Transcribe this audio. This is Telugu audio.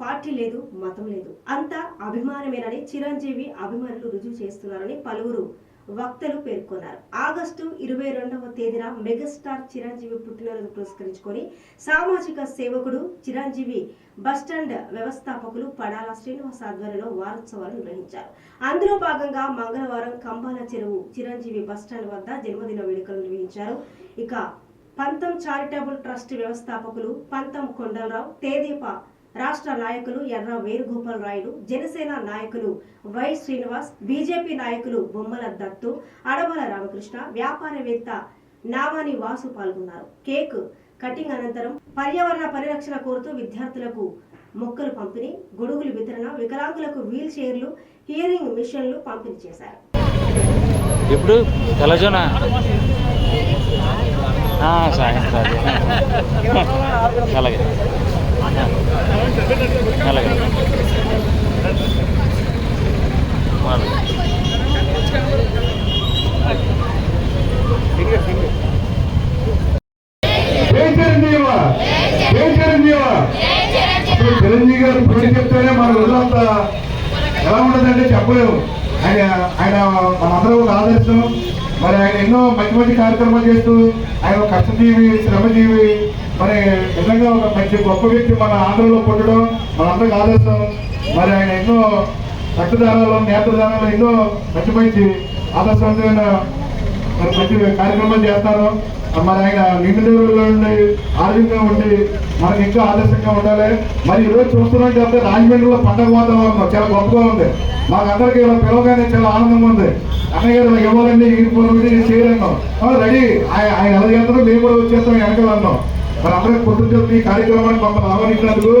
పార్టీ లేదు మతం లేదు. అంతా అభిమానమేనని చిరంజీవి అభిమానులు రుజువు చేస్తున్నారని పలువురు వక్తలు పేర్కొన్నారు. ఆగస్టు ఇరవై రెండవ తేదీన మెగాస్టార్ చిరంజీవి పుట్టినరోజు పురస్కరించుకొని సామాజిక సేవకుడు చిరంజీవి బస్టాండ్ వ్యవస్థాపకులు పడాల శ్రీనివాస్ ఆధ్వర్యంలో వారోత్సవాలు నిర్వహించారు. అందులో భాగంగా మంగళవారం కంబాల చెరువు చిరంజీవి బస్టాండ్ వద్ద జన్మదిన వేడుకలు నిర్వహించారు. ఇక పంతం చారిటబుల్ ట్రస్ట్ వ్యవస్థాపకులు పంతం కొండలరావు తేదీప రాష్ట్ర నాయకులు ఎర్ర వేణుగోపాల్ రాయుడు జనసేన నాయకులు వై శ్రీనివాస్ బీజేపీ నాయకులు బొమ్మల దత్తు అడవల రామకృష్ణ వ్యాపారవేత్త నామాని వాసు పాల్గొన్నారు. కేక్ కటింగ్ అనంతరం పర్యావరణ పరిరక్షణ కోరుతూ విద్యార్థులకు మొక్కలు పంపిణీ గొడుగులు వితరణ వికలాంగులకు వీల్ చైర్లు హియరింగ్ మిషన్లు పంపిణీ చేశారు. ఇప్పుడు సాయంత్రం అది. అలాగే. అలాగే. చిరంజీవి. గారు పేరు చెప్తేనే మన రోజంతా ఎలా ఉంటుందంటే చెప్పలేము. ఆయన ఆయన మనందరం ఒక ఆదర్శం మరి ఆయన ఎన్నో మంచి మంచి కార్యక్రమాలు చేస్తూ ఆయన ఒక కష్టజీవి శ్రమజీవి మరి నిజంగా ఒక మంచి గొప్ప వ్యక్తి మన ఆంధ్రలో పుట్టడం మనందరికి ఆదర్శం. మరి ఆయన ఎన్నో రక్తదానాలు నేత్రదానాలు ఎన్నో మంచి మంచి ఆదర్శవంతమైన మరి మంచి కార్యక్రమాలు చేస్తారు. మరి ఆయన నిండులో ఉండి ఆరోగ్యంగా ఉండి మనకి ఇంకా ఆదర్శంగా ఉండాలి. మరి ఈ రోజు చూస్తున్నాం రాజమండ్రిలో పండగ వాతావరణం చాలా గొప్పగా ఉంది. మాకు అందరికీ ఇలా పిలవగానే చాలా ఆనందంగా ఉంది. అన్నయ్య గారు నాకు ఇవ్వాలండి ఈడిపోవాలి నేను రెడీ. ఆయన ఆయన ఎలా చేస్తారో మేము కూడా వచ్చేస్తాం వెనకాల అన్నాం. మరి అందరికీ పొద్దున్న ఈ కార్యక్రమానికి మమ్మల్ని ఆహ్వానించినందుకు.